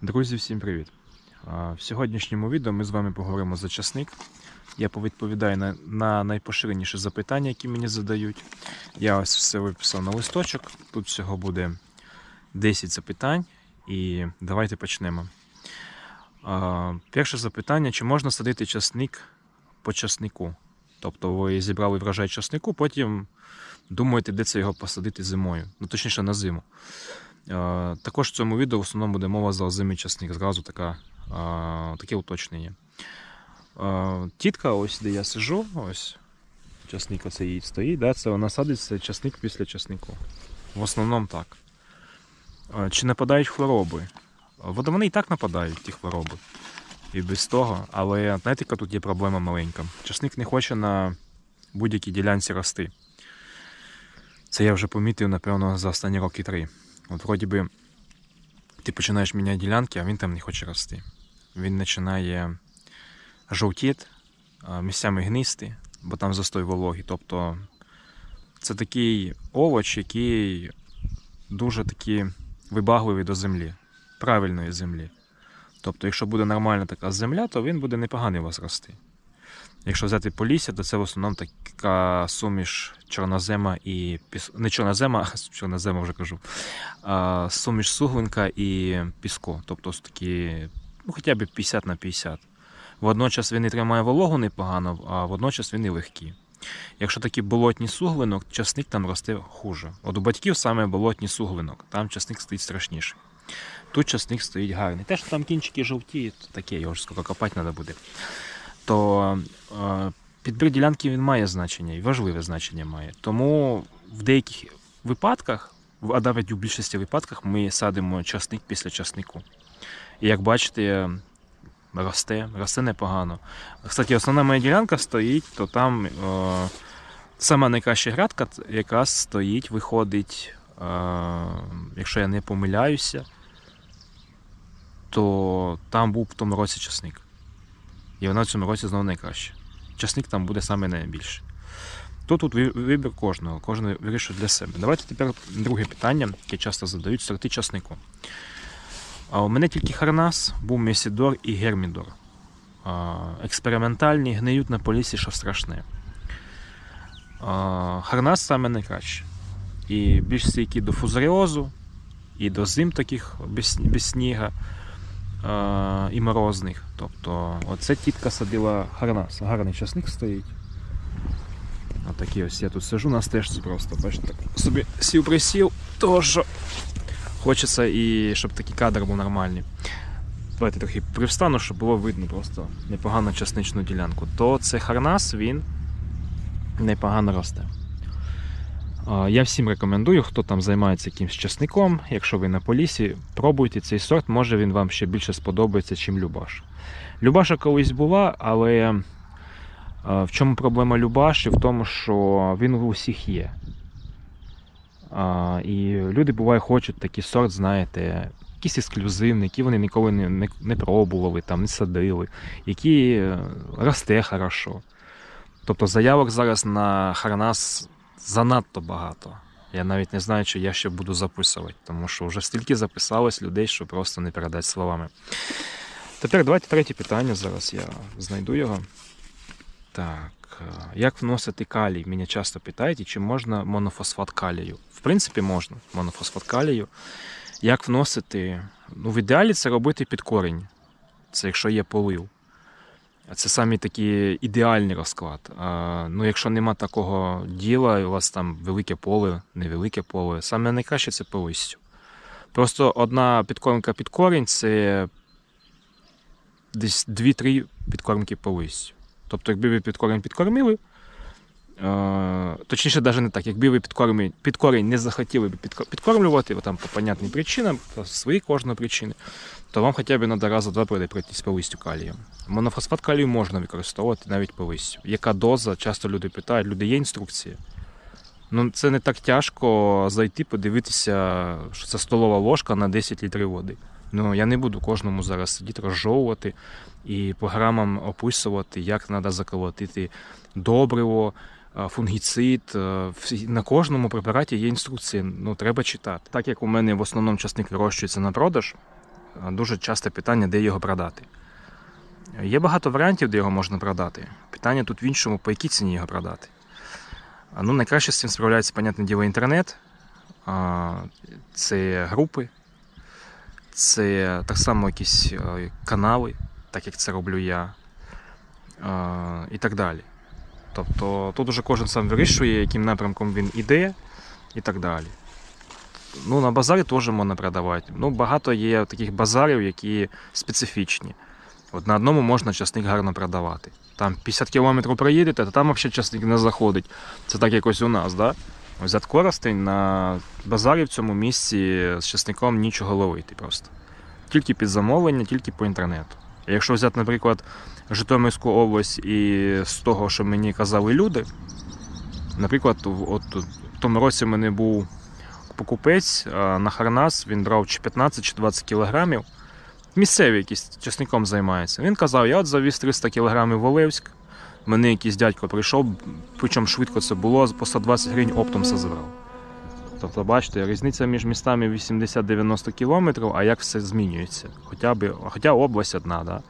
Друзі, всім привіт! В сьогоднішньому відео ми з вами поговоримо за часник. Я повідповідаю на, на найпоширеніші запитання, які мені задають. Я ось все виписав на листочок. Тут всього буде 10 запитань, і давайте почнемо. Перше запитання: чи можна садити часник по часнику? Тобто ви зібрали врожай часнику, потім думаєте, де це його посадити зимою, ну точніше на зиму. Е, Також в цьому відео в основному буде мова за озимий часник. Зразу така, е, таке уточнення. Е, Тітка, ось де я сижу, ось часник оцей їй стоїть, да, це вона садиться часник після часнику. В основному так. Чи нападають хвороби? Вони і так нападають, ті хвороби. І без того. Але знаєте, яка тут є проблема маленька. Часник не хоче на будь-якій ділянці рости. Це я вже помітив, напевно, за останні роки три. От вроді би ти починаєш міняти ділянки, а він там не хоче рости. Він починає жовтіти, місцями гнисти, бо там застой вологи. Тобто це такий овоч, який дуже таки вибагливий до землі, правильної землі. Тобто, якщо буде нормальна така земля, то він буде непоганий у вас рости. Якщо взяти полісся, то це в основному така суміш чорнозема і піс... не чорнозема, чорнозема вже кажу. А, суміш суглинка і піску. Тобто такі, ну хоча б 50 на 50. Водночас він і тримає вологу непогано, а водночас він і легкий. Якщо такий болотній суглинок, часник там росте хуже. От у батьків саме болотній суглинок, там часник стоїть страшніше. Тут часник стоїть гарний. Те, що там кінчики жовті, то таке, його ж скільки копати треба буде то е, підбір ділянки він має значення і важливе значення має. Тому в деяких випадках, а навіть у більшості випадках, ми садимо часник після часнику. І як бачите, росте, росте непогано. Кстати, основна моя ділянка стоїть, то там е, сама найкраща грядка, яка стоїть, виходить, е, якщо я не помиляюся, то там був в тому році часник. І вона в цьому році знову найкраща. Часник там буде саме найбільше. То тут вибір кожного, кожен вирішує для себе. Давайте тепер друге питання, яке часто задають сорти часнику. А у мене тільки Харнас, був Месідор і Гермідор. Експериментальні гниють на полісі, що страшне. Харнас саме найкраще. І більш стійкі до фузаріозу, і до зим таких без, без сніга і морозних. Тобто, оце тітка садила гарнас. Гарний часник стоїть. Отакий ось я тут сижу на стежці просто. Бачите, так собі сів присів, того що хочеться і щоб такий кадр був нормальний. Давайте трохи привстану, щоб було видно просто непогану часничну ділянку. То це харнас, він непогано росте. Я всім рекомендую, хто там займається якимсь часником, якщо ви на полісі, пробуйте цей сорт, може він вам ще більше сподобається, чим Любаш. Любаша колись була, але в чому проблема Любаші? В тому, що він у всіх є. І люди буває хочуть такий сорт, знаєте, якийсь ексклюзивний, які вони ніколи не, не, не пробували, там, не садили, який е, росте хорошо. Тобто заявок зараз на Харнас занадто багато. Я навіть не знаю, чи я ще буду записувати, тому що вже стільки записалось людей, що просто не передати словами. Тепер давайте третє питання. Зараз я знайду його. Так, е, як вносити калій? Мене часто питають, чи можна монофосфат калію? В принципі, можна монофосфат калію. Як вносити? Ну, в ідеалі це робити під корінь. Це якщо є полив. Це самий такий ідеальний розклад. А, ну, якщо нема такого діла, і у вас там велике поле, невелике поле, саме найкраще це по листю. Просто одна підкормка під корінь це десь 2-3 підкормки по листю. Тобто, якби ви під корінь підкормили, точніше, навіть не так, якби ви під корінь, під корінь не захотіли б підко- підкормлювати, там по понятним причинам, по свої кожної причини, то вам хоча б треба раза два пройтись по листю калієм. Монофосфат калію можна використовувати навіть по листю. Яка доза? Часто люди питають, люди є інструкції. Ну, це не так тяжко зайти, подивитися, що це столова ложка на 10 літрів води. Ну, я не буду кожному зараз сидіти, розжовувати і по грамам описувати, як треба заколотити добриво, фунгіцид. е, На кожному препараті є інструкція, ну треба читати. Так як у мене в основному часник вирощується на продаж, е, дуже часте питання, де його продати. Є багато варіантів, де його можна продати. Питання тут в іншому, по якій ціні його продати. Ну, найкраще з цим справляється, понятне діло, інтернет. Це групи, це так само якісь е, канали, так як це роблю я, і так далі. Тобто тут уже кожен сам вирішує, яким напрямком він іде і так далі. Ну, на базарі теж можна продавати. Ну, багато є таких базарів, які специфічні. От на одному можна часник гарно продавати. Там 50 км проїдете, то там взагалі часник не заходить. Це так якось у нас, да? Взят Коростень на базарі в цьому місці з часником нічого ловити просто. Тільки під замовлення, тільки по інтернету. Якщо взяти, наприклад, Житомирську область і з того, що мені казали люди, наприклад, от в тому році в мене був покупець на Харнас, він брав чи 15 чи 20 кілограмів. Місцевий якийсь часником займається. Він казав, я от завіз 300 кілограмів в Олевськ. Мене якийсь дядько прийшов, причому швидко це було, по 120 гривень оптом все забрав. Тобто, бачите, різниця між містами 80-90 кілометрів, а як все змінюється. Хоча, б, хоча область одна, да?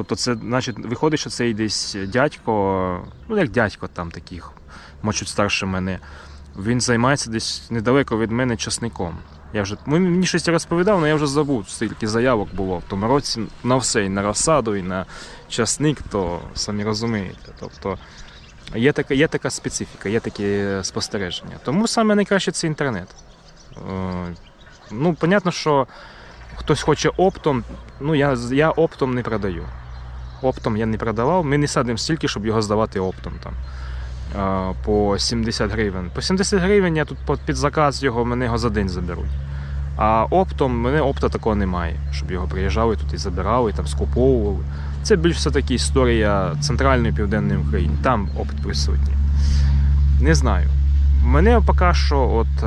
Тобто, це значить, виходить, що це десь дядько, ну як дядько там таких, може старше мене. Він займається десь недалеко від мене часником. Я вже, ну, мені щось розповідав, але я вже забув, стільки заявок було в тому році на все, і на розсаду, і на часник, то самі розумієте. Тобто є така, є така специфіка, є такі спостереження. Тому саме найкраще це інтернет. Е, Ну, понятно, що хтось хоче оптом, ну я, я оптом не продаю. Оптом я не продавав. Ми не садимо стільки, щоб його здавати оптом там. По 70 гривень. По 70 гривень я тут під- заказ його, мене його за день заберуть. А оптом, мене опта такого немає, щоб його приїжджали тут і забирали, там скуповували. Це більш все-таки історія центральної південної України. Там опит присутній. Не знаю. Мене поки що, от, е,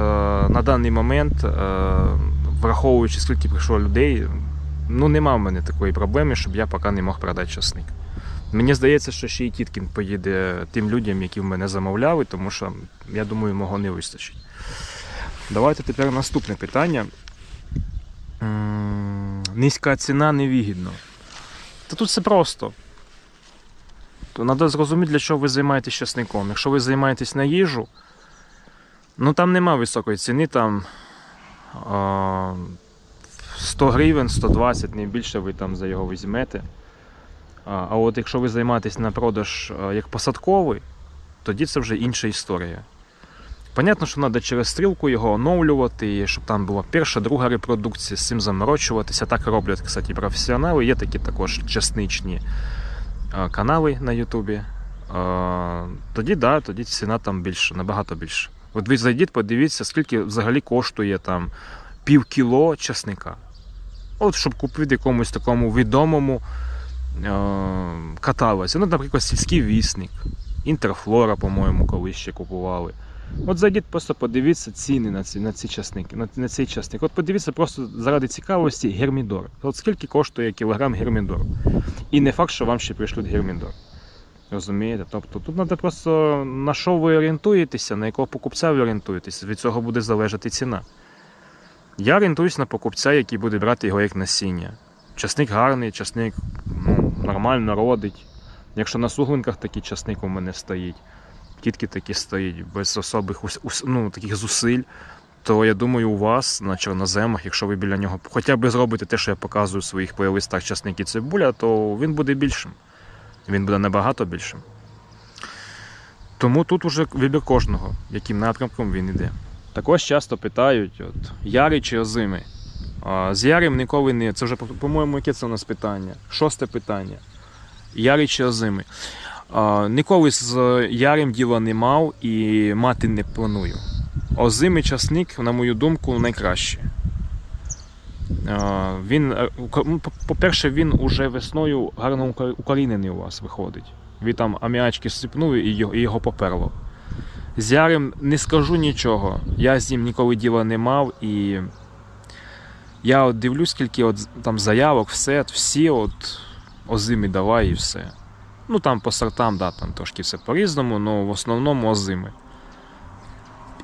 на даний момент, е, враховуючи, скільки прийшло людей, ну нема в мене такої проблеми, щоб я поки не мог продати часник. Мені здається, що ще й Тіткін поїде тим людям, які в мене замовляли, тому що, я думаю, мого не вистачить. Давайте тепер наступне питання. Низька ціна невигідно. Та тут все просто. То треба зрозуміти, для чого ви займаєтесь часником. Якщо ви займаєтесь на їжу, ну там нема високої ціни, там 100 гривень, 120, не більше ви там за його візьмете. А, от якщо ви займаєтесь на продаж як посадковий, тоді це вже інша історія. Понятно, що треба через стрілку його оновлювати, щоб там була перша, друга репродукція, з цим заморочуватися. Так роблять, кстати, професіонали. Є такі також часничні канали на Ютубі. Тоді да, тоді ціна там більше, набагато більше. От ви зайдіть, подивіться, скільки взагалі коштує там пів кіло часника. От щоб купити якомусь такому відомому е, каталозі. Ну, наприклад, сільський вісник, інтерфлора, по-моєму, колись ще купували. От зайдіть, просто подивіться ціни на ці, на ці часники, на, на цей часник. От подивіться просто заради цікавості гермідор. От скільки коштує кілограм гермідору. І не факт, що вам ще прийшлють гермідор. Розумієте? Тобто тут треба просто на що ви орієнтуєтеся, на якого покупця ви орієнтуєтеся, від цього буде залежати ціна. Я орієнтуюсь на покупця, який буде брати його як насіння. Часник гарний, часник ну, нормально родить. Якщо на суглинках такий часник у мене стоїть, тітки такі стоїть, без особих ну, таких зусиль, то я думаю, у вас на чорноземах, якщо ви біля нього хоча б зробите те, що я показую в своїх плейлистах часник і цибуля, то він буде більшим. Він буде набагато більшим. Тому тут уже вибір кожного, яким напрямком він іде. Також часто питають, от, яри чи озими. З ярим ніколи не. Це вже, по- по-моєму, яке це у нас питання? Шосте питання. Яри чи озими. Ніколи з ярим діла не мав і мати не планую. Озимий часник, на мою думку, найкраще. Він, е, по-перше, він уже весною гарно укорінений у вас виходить. Ви там аміачки сипнули і його поперло. З Ярем не скажу нічого. Я з ним ніколи діла не мав і я от дивлюсь, скільки от там заявок, все, всі от озими давай і все. Ну там по сортам, да, там трошки все по-різному, але в основному озими.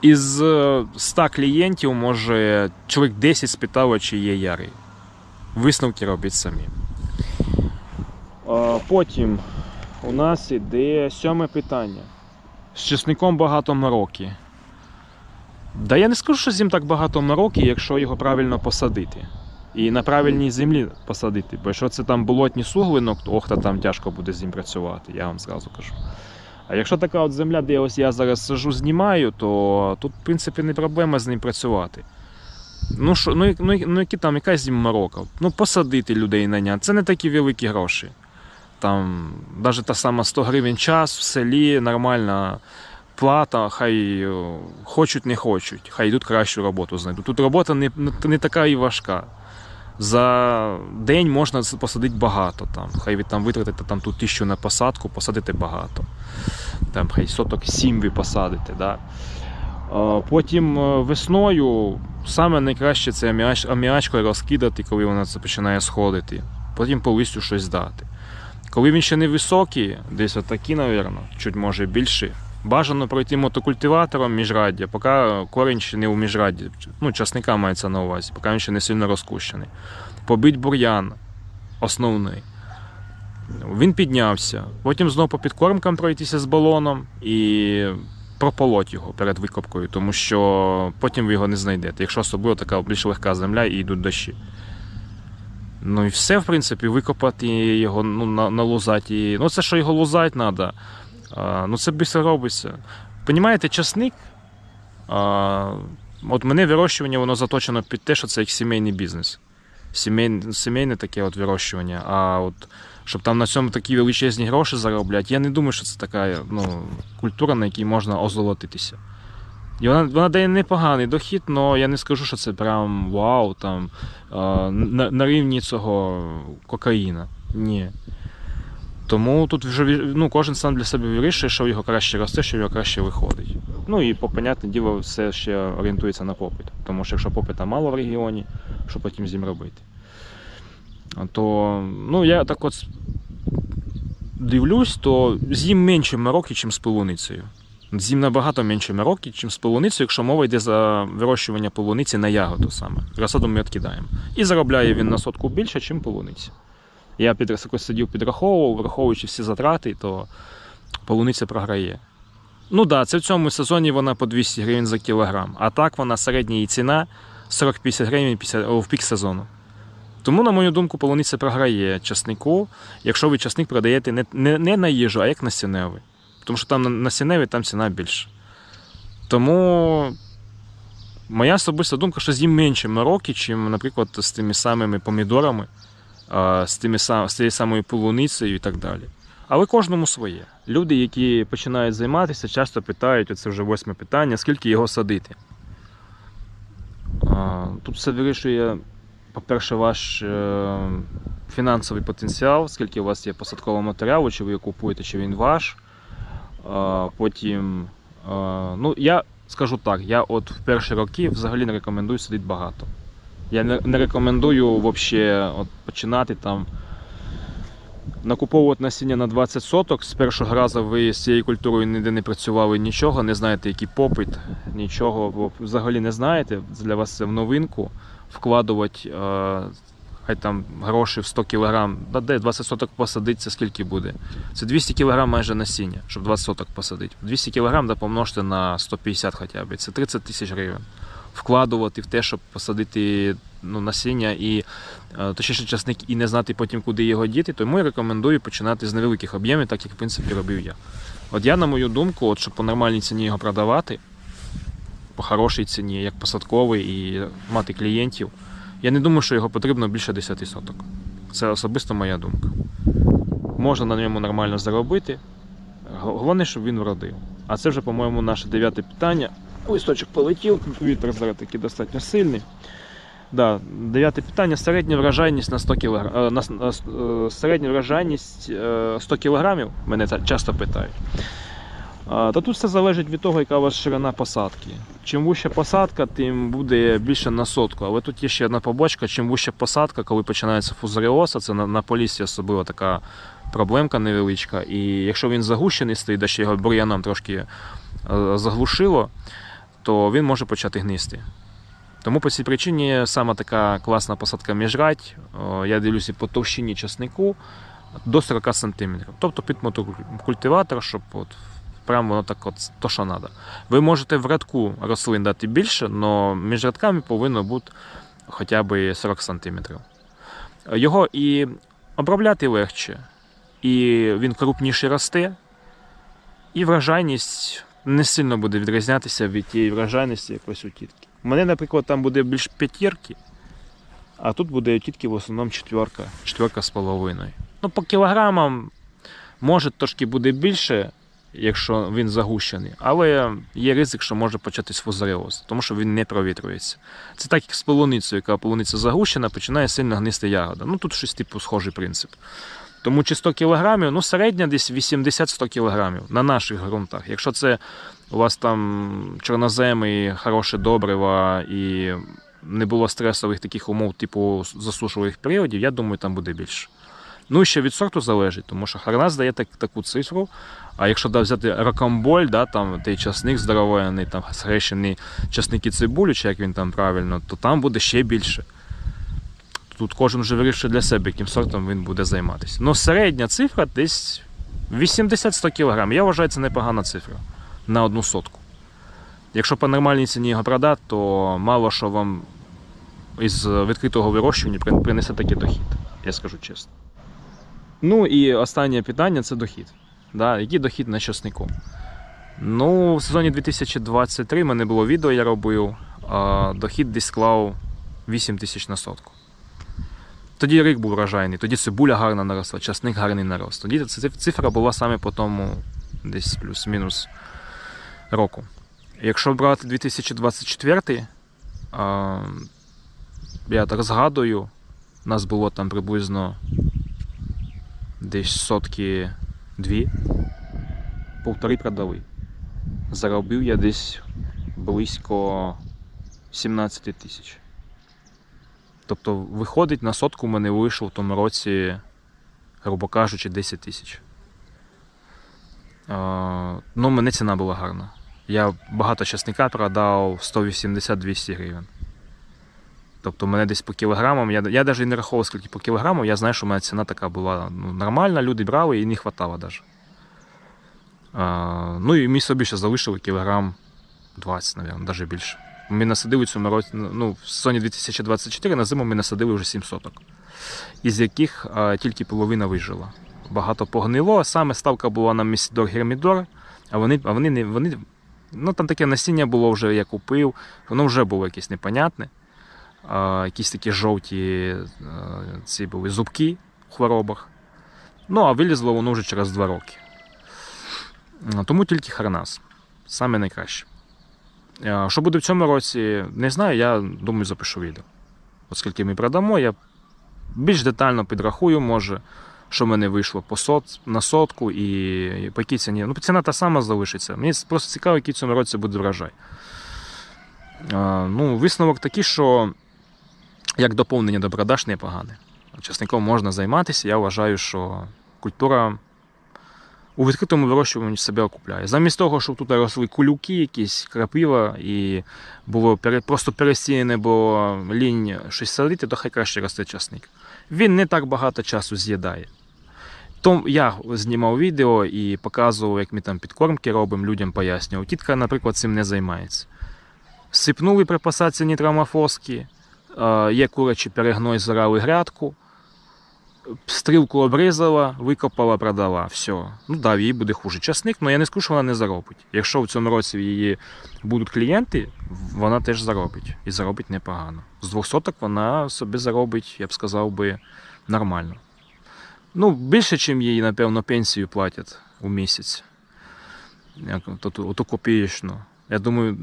Із е, 100 клієнтів, може, чоловік 10 спитало, чи є ярий. Висновки робіть самі. Потім у нас іде сьоме питання. З чесником багато мороки. Да я не скажу, що з ним так багато мороки, якщо його правильно посадити. І на правильній землі посадити. Бо якщо це там болотні суглинок, то ох, та там тяжко буде з ним працювати, я вам зразу кажу. А якщо така от земля, де ось я зараз сажу, знімаю, то тут, в принципі, не проблема з ним працювати. Ну, що, ну, ну, ну які там, якась їм морока? Ну, посадити людей на наняти. Це не такі великі гроші. Там, навіть та сама 100 гривень час в селі, нормальна плата, хай хочуть, не хочуть, хай йдуть кращу роботу знайдуть. Тут робота не, не, така і важка. За день можна посадити багато. Там. Хай ви там витратите там, ту тисячу на посадку, посадите багато. Там, хай соток 7 ви посадите. Да? Потім е, весною саме найкраще це аміач, аміачкою розкидати, коли вона починає сходити. Потім по листю щось дати. Коли він ще не високий, десь отакі, напевно, чуть може більше, бажано пройти мотокультиватором міжраддя, поки корінь ще не у міжрадді. Ну, часника мається на увазі, поки він ще не сильно розкущений. Побить бур'ян основний. Він піднявся. Потім знову по підкормкам пройтися з балоном і прополоть його перед викопкою, тому що потім ви його не знайдете, якщо особливо така більш легка земля і йдуть дощі. Ну і все, в принципі, викопати його, ну, на, налузати. Ну, це що його лузати треба. Ну це більше робиться. Понімаєте, часник. А, от мене вирощування воно заточено під те, що це як сімейний бізнес. Сімейне, сімейне таке от вирощування. А от щоб там на цьому такі величезні гроші заробляти, я не думаю, що це така ну, культура, на якій можна озолотитися. І вона, вона дає непоганий дохід, але я не скажу, що це прям вау, там, на, на рівні цього кокаїна. Ні. Тому тут вже ну, кожен сам для себе вирішує, що його краще росте, що його краще виходить. Ну і, по понятне діло, все ще орієнтується на попит. Тому що якщо попита мало в регіоні, що потім з ним робити? То ну, я так от дивлюсь, то з'їм менше мороки, ніж з полуницею. З'їм набагато менше мороки, ніж з полуницею, якщо мова йде за вирощування полуниці на ягоду саме. Розсаду ми відкидаємо. І заробляє він на сотку більше, ніж полуниця. Я під сидів, підраховував, враховуючи всі затрати, то полуниця програє. Ну так, да, це в цьому сезоні вона по 200 гривень за кілограм. А так вона середня її ціна 40-50 гривень в пік сезону. Тому, на мою думку, полуниця програє часнику, якщо ви часник продаєте не, не, не на їжу, а як насінневий. Тому що там на- насінневий там ціна більша. Тому моя особиста думка, що з'їм менше мороки, чим, наприклад, з тими самими помідорами, з, тими, з тією самою полуницею і так далі. Але кожному своє. Люди, які починають займатися, часто питають, оце вже восьме питання, скільки його садити. Тут все вирішує, по-перше, ваш е, фінансовий потенціал, скільки у вас є посадкового матеріалу, чи ви його купуєте, чи він ваш. Потім, ну, я скажу так, я от в перші роки взагалі не рекомендую садити багато. Я не, рекомендую вообще от починати там накуповувати насіння на 20 соток. З першого разу ви з цією культурою ніде не працювали нічого, не знаєте, який попит, нічого взагалі не знаєте. Для вас це в новинку. Вкладувати хай там гроші в 100 кг, да де 20 соток посадити, це скільки буде? Це 200 кг майже насіння, щоб 20 соток посадити. 200 кг да помножте на 150 хоча б. Це 30 тисяч гривень. Вкладувати в те, щоб посадити ну, насіння і е, точніше часник і не знати потім, куди його діти, тому я рекомендую починати з невеликих об'ємів, так як в принципі робив я. От я, на мою думку, от, щоб по нормальній ціні його продавати, по хорошій ціні, як посадковий і мати клієнтів, я не думаю, що його потрібно більше 10 соток. Це особисто моя думка. Можна на ньому нормально заробити. Головне, щоб він вродив. А це вже, по-моєму, наше дев'яте питання. Листочок полетів, вітер зараз такий достатньо сильний. Да, дев'яте питання. Середня врожайність на 100 кг. С- на е, середня врожайність е, 100 кг, мене часто питають. Та тут все залежить від того, яка у вас ширина посадки. Чим вища посадка, тим буде більше на сотку. Але тут є ще одна побочка. Чим вища посадка, коли починається фузаріоз, це на, на полісі особливо така проблемка невеличка. І якщо він загущений стоїть, де ще його бур'яном трошки е, заглушило, то він може почати гнисти. Тому по цій причині саме така класна посадка міжрать, я дивлюся по товщині часнику до 40 см. Тобто під мотокультиватор, щоб от прямо воно так от то, що треба. Ви можете в рядку рослин дати більше, але між рядками повинно бути хоча б 40 см. Його і обробляти легше, і він крупніше росте, і врожайність не сильно буде відрізнятися від тієї врожайності якоїсь у тітки. У мене, наприклад, там буде більш п'ятірки, а тут буде у тітки в основному четверка, четверка з половиною. Ну, по кілограмам може трошки буде більше, якщо він загущений, але є ризик, що може початись фузаріоз, тому що він не провітрюється. Це так, як з полуницею, яка полуниця загущена, починає сильно гнисти ягода. Ну тут щось типу схожий принцип. Тому чи 100 кілограмів, ну середня десь 80-100 кілограмів на наших ґрунтах. Якщо це у вас там чорноземи, хороше добрива і не було стресових таких умов, типу засушливих періодів, я думаю, там буде більше. Ну ще від сорту залежить, тому що Харнас дає так, таку цифру. А якщо да, взяти ракомболь, да, там той часник здоровенний, там схрещений часник і цибулю, чи як він там правильно, то там буде ще більше. Тут кожен вже вирішує для себе, яким сортом він буде займатися. Ну, середня цифра десь 80-100 кг. Я вважаю, це непогана цифра на одну сотку. Якщо по нормальній ціні його продати, то мало що вам із відкритого вирощування принесе такий дохід, я скажу чесно. Ну і останнє питання це дохід. Да, який дохід на часнику? Ну, в сезоні 2023 в мене було відео, я робив. А, дохід десь склав 8 тисяч на сотку. Тоді рік був врожайний, тоді цибуля гарно наросла, часник гарний нарос. Тоді цифра була саме по тому десь плюс-мінус року. Якщо брати 2024, а, я так згадую, у нас було там приблизно десь сотки дві, полтори продали. Заробив я десь близько 17 тисяч. Тобто, виходить, на сотку в мене вийшло в тому році, грубо кажучи, 10 тисяч. Ну, мене ціна була гарна. Я багато часника продав 180-200 гривень. Тобто мене десь по кілограмам, я, я навіть не рахував, скільки по кілограмам, я знаю, що в мене ціна така була ну, нормальна, люди брали і не хватало навіть. А, ну і ми собі ще залишили кілограм 20, мабуть, навіть більше. Ми насадили цьому році, ну, в сезоні 2024 на зиму ми насадили вже 7 соток, із яких а, тільки половина вижила. Багато погнило, саме ставка була на місідор гермідор, а вони, а вони не. Вони, ну там таке насіння було вже, я купив, воно вже було якесь непонятне. Якісь такі жовті ці були зубки в хворобах. Ну, а вилізло воно вже через 2 роки. Тому тільки Харнас. Саме найкраще. Що буде в цьому році, не знаю, я думаю, запишу відео. Оскільки ми продамо, я більш детально підрахую, може, що в мене вийшло по сот, на сотку і, по якій ціні. Ну, ціна та сама залишиться. Мені просто цікаво, який в цьому році буде врожай. Ну, висновок такий, що як доповнення до продаж непогане. Часником можна займатися. Я вважаю, що культура у відкритому вирощуванні себе окупляє. Замість того, щоб тут росли кулюки, якісь крапива, і було просто перестіяне, бо лінь щось садити, то хай краще росте часник. Він не так багато часу з'їдає. То я знімав відео і показував, як ми там підкормки робимо, людям пояснював. Тітка, наприклад, цим не займається. Сипнули при посадці нітрамофоски, є курячий перегной, зарали грядку, стрілку обрізала, викопала, продала. Все. Ну да, їй буде хуже. Часник, але я не скажу, що вона не заробить. Якщо в цьому році її будуть клієнти, вона теж заробить. І заробить непогано. З 200 вона собі заробить, я б сказав би, нормально. Ну, більше, ніж їй, напевно, пенсію платять у місяць. Оту копієчну. Я думаю,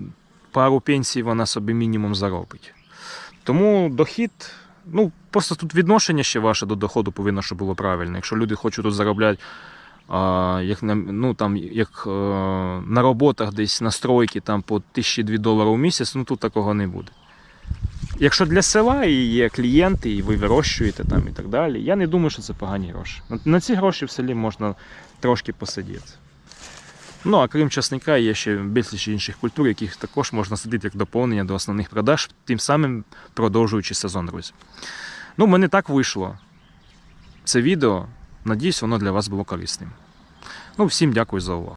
пару пенсій вона собі мінімум заробить. Тому дохід, ну, просто тут відношення ще ваше до доходу повинно, щоб було правильно. Якщо люди хочуть тут заробляти, а, як, ну, там, як е, на роботах десь на стройки там, по 1002 долари в місяць, ну тут такого не буде. Якщо для села і є клієнти, і ви вирощуєте там і так далі, я не думаю, що це погані гроші. На ці гроші в селі можна трошки посидіти. Ну а крім часника, є ще безліч інших культур, яких також можна садити як доповнення до основних продаж, тим самим продовжуючи сезон, друзі. Ну, в мене так вийшло. Це відео. Надіюсь, воно для вас було корисним. Ну, всім дякую за увагу.